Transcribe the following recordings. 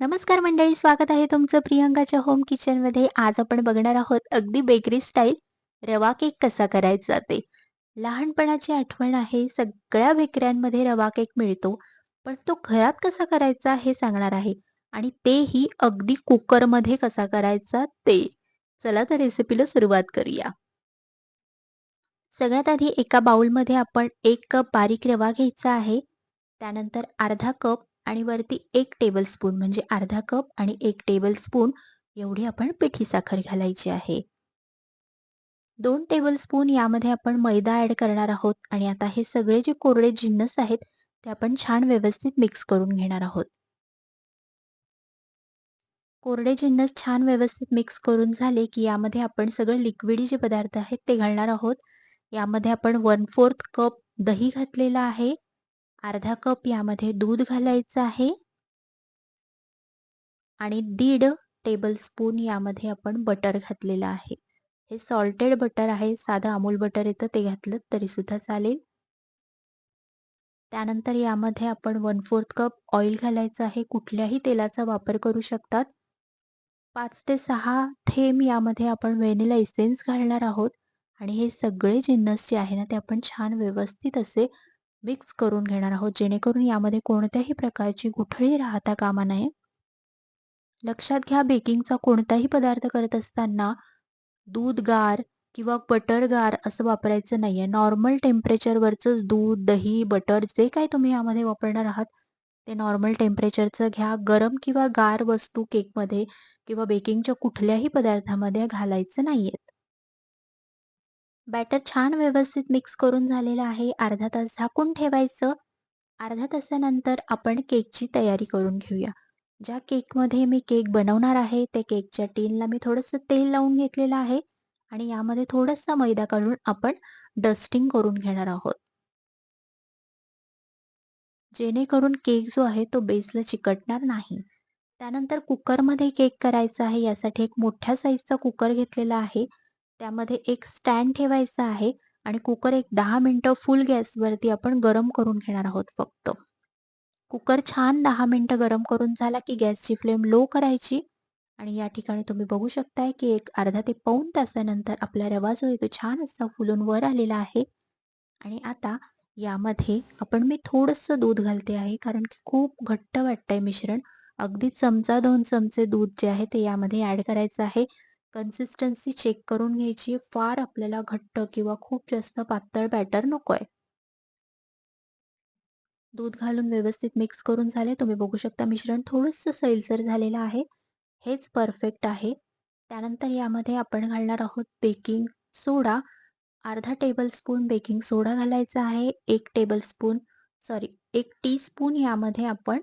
नमस्कार मंडळी, स्वागत आहे तुमचं प्रियंकाच्या होम किचनमध्ये. आज आपण बघणार आहोत अगदी बेकरी स्टाईल रवा केक कसा करायचा ते. लहानपणाची आठवण आहे, सगळ्या बेकऱ्यांमध्ये रवा केक मिळतो, पण तो घरात कसा करायचा हे सांगणार आहे आणि तेही अगदी कुकरमध्ये कसा करायचा ते. चला तर रेसिपीला सुरुवात करूया. सगळ्यात आधी एका बाउलमध्ये आपण एक कप बारीक रवा घ्यायचा आहे. त्यानंतर अर्धा कप आणि वरती एक टेबलस्पून म्हणजे अर्धा कप आणि एक टेबलस्पून एवढी आपण पिठी साखर घालायची आहे. दोन टेबलस्पून यामध्ये आपण मैदा ॲड करणार आहोत आणि आता हे सगळे जे कोरडे जिन्नस आहेत, ते आपण छान व्यवस्थित मिक्स करून घेणार आहोत. कोरडे जिन्नस छान व्यवस्थित मिक्स करून झाले, की यामध्ये आपण सगळे लिक्विडी जे पदार्थ आहेत ते घालणार आहोत. यामध्ये आपण 1/4 कप दही घातलेला आहे. अर्धा कप यामध्ये दूध घालायचं आहे. आणि दीड टेबलस्पून यामध्ये आपण बटर घातलेलं आहे. हे सॉल्टेड बटर आहे. साधं अमूल बटर येतं ते घातलं तरीसुद्धा चालेल. त्यानंतर यामध्ये आपण 1/4 कप ऑइल घालायचं आहे. कुठल्याही तेलाचा वापर करू शकतात. पाच ते सहा थेंब यामध्ये आपण व्हॅनिला इसेन्स घालणार आहोत आणि हे सगळे जिन्नस जे आहे ना, ते आपण छान व्यवस्थित असे मिक्स करून घेणार आहोत, जेणेकरून यामध्ये कोणत्याही प्रकारची गुठळी राहता कामा नये. लक्षात घ्या बेकिंगचा कोणताही पदार्थ करत असताना दूध गार किंवा बटर गार असं वापरायचं नाही आहे नॉर्मल टेम्परेचरवरचंच दूध, दही, बटर जे काही तुम्ही यामध्ये वापरणार आहात, ते नॉर्मल टेम्परेचरचं घ्या. गरम किंवा गार वस्तू केकमध्ये किंवा बेकिंगच्या कुठल्याही पदार्थामध्ये घालायचं नाहीयेत. बॅटर छान व्यवस्थित मिक्स करून झालेलं आहे. अर्धा तास झाकून ठेवायचं. अर्धा तासानंतर आपण केकची तयारी करून घेऊया. ज्या केकमध्ये मी केक बनवणार आहे, त्या केकच्या टीनला मी थोडंसं तेल लावून घेतलेलं आहे आणि यामध्ये थोडासा मैदा काढून आपण डस्टिंग करून घेणार आहोत. जेणेकरून केक जो आहे तो बेसला चिकटणार नाही. त्यानंतर कुकरमध्ये केक करायचा आहे. यासाठी एक मोठ्या साईजचा कुकर घेतलेला आहे. त्यामध्ये एक स्टँड ठेवायचा आहे आणि कुकर एक दहा मिनटं फुल गॅसवरती आपण गरम करून घेणार आहोत फक्त. कुकर छान दहा मिनटं गरम करून झाला, की गॅसची फ्लेम लो करायची आणि या ठिकाणी तुम्ही बघू शकताय, की एक अर्धा ते पाऊण तासानंतर आपला रवा जो आहे तो छान असा फुलून वर आलेला आहे आणि आता यामध्ये आपण मी थोडंसं दूध घालते आहे, कारण की खूप घट्ट वाटतंय मिश्रण. अगदी चमचा दोन चमचे दूध जे आहे ते यामध्ये ॲड करायचं आहे. कन्सिस्टन्सी चेक करून घ्यायची. फार आपल्याला घट्ट किंवा खूप जास्त पातळ बॅटर नको आहे दूध घालून व्यवस्थित मिक्स करून झाले. तुम्ही बघू शकता मिश्रण थोडंसं सैलसर झालेलं आहे. हेच परफेक्ट आहे. त्यानंतर यामध्ये आपण घालणार आहोत बेकिंग सोडा. अर्धा टेबलस्पून बेकिंग सोडा घालायचा आहे. एक टेबलस्पून सॉरी 1 टीस्पून यामध्ये आपण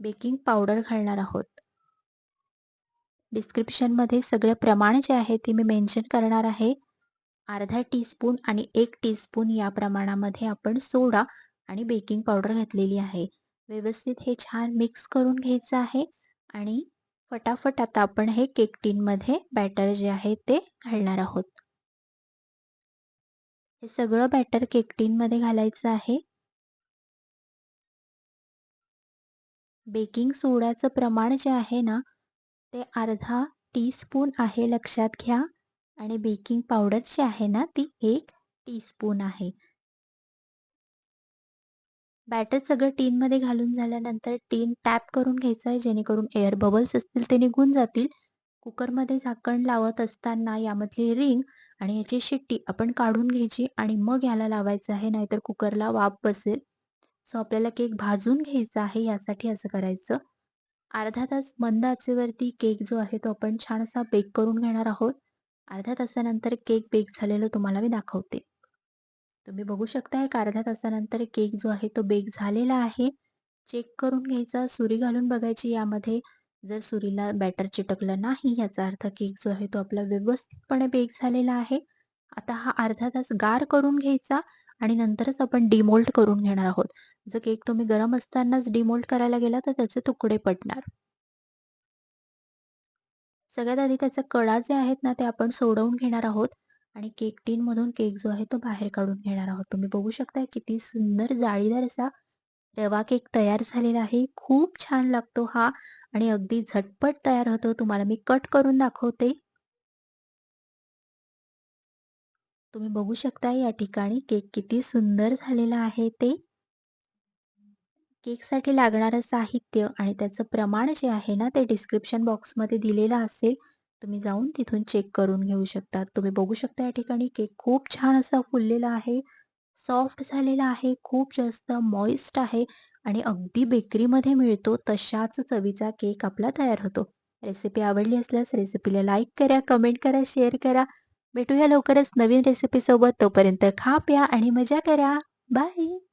बेकिंग पावडर घालणार आहोत. डिस्क्रिप्शनमध्ये सगळं प्रमाण जे आहे ते मी मेन्शन करणार आहे. अर्धा टीस्पून आणि एक टीस्पून या प्रमाणामध्ये आपण सोडा आणि बेकिंग पावडर घातलेली आहे. व्यवस्थित हे छान मिक्स करून घ्यायचं आहे आणि फटाफट आता आपण हे केक टीनमध्ये बॅटर जे आहे ते घालणार आहोत. हे सगळं बॅटर केक टीनमध्ये घालायचं आहे. बेकिंग सोडाचं प्रमाण जे आहे ना, ते अर्धा टीस्पून आहे लक्षात घ्या आणि बेकिंग पावडर जी आहे ना, ती एक टीस्पून आहे. बॅटर सगळं टीनमध्ये घालून झाल्यानंतर टीन टॅप करून घ्यायचं आहे, जेणेकरून एअर बबल्स असतील ते निघून जातील. कुकरमध्ये झाकण लावत असताना यामधली रिंग आणि याची शिट्टी आपण काढून घ्यायची आणि मग याला लावायचं आहे, नाहीतर कुकरला वाफ बसेल. सो आपल्याला केक भाजून घ्यायचा आहे, यासाठी असं करायचं. अर्धा तास मंद आचेवरती केक जो आहे तो आपण छान असा बेक करून घेणार आहोत. अर्ध्या तासानंतर केक बेक झालेलं तुम्हाला मी दाखवते. तुम्ही बघू शकता एक अर्ध्या तासानंतर केक जो आहे तो बेक झालेला आहे. चेक करून घ्यायचा, सुरी घालून बघायची यामध्ये. जर सुरीला बॅटर चिटकलं नाही, याचा अर्थ केक जो आहे तो आपला व्यवस्थितपणे बेक झालेला आहे. आता हा अर्धा तास गार करून घ्यायचा आणि नंतरच आपण डिमोल्ट करून घेणार आहोत. जर केक तुम्ही गरम असतानाच डिमोल्ट करायला गेला तर त्याचे तुकडे पडणार. सगळ्यात आधी त्याचा कडा जे आहेत ना, ते आपण सोडवून घेणार आहोत आणि केक टीनमधून केक जो आहे तो बाहेर काढून घेणार आहोत. तुम्ही बघू शकता किती सुंदर जाळीदार असा रवा केक तयार झालेला आहे. खूप छान लागतो हा आणि अगदी झटपट तयार होतो. तुम्हाला मी कट करून दाखवते. तुम्ही बघू शकता या ठिकाणी केक किती सुंदर झालेला आहे ते. केकसाठी लागणारं साहित्य आणि त्याचं प्रमाण जे आहे ना, ते डिस्क्रिप्शन बॉक्समध्ये दिलेलं असेल. तुम्ही जाऊन तिथून चेक करून घेऊ शकता. तुम्ही बघू शकता या ठिकाणी केक खूप छान असा फुललेला आहे. सॉफ्ट झालेला आहे, खूप जास्त मॉइस्ट आहे आणि अगदी बेकरीमध्ये मिळतो तशाच चवीचा केक आपला तयार होतो. रेसिपी आवडली असल्यास रेसिपीला लाईक करा, कमेंट करा, शेअर करा. भेटूया लवकरच नवीन रेसिपीसोबत. तोपर्यंत खा, प्या आणि मजा करा. बाय.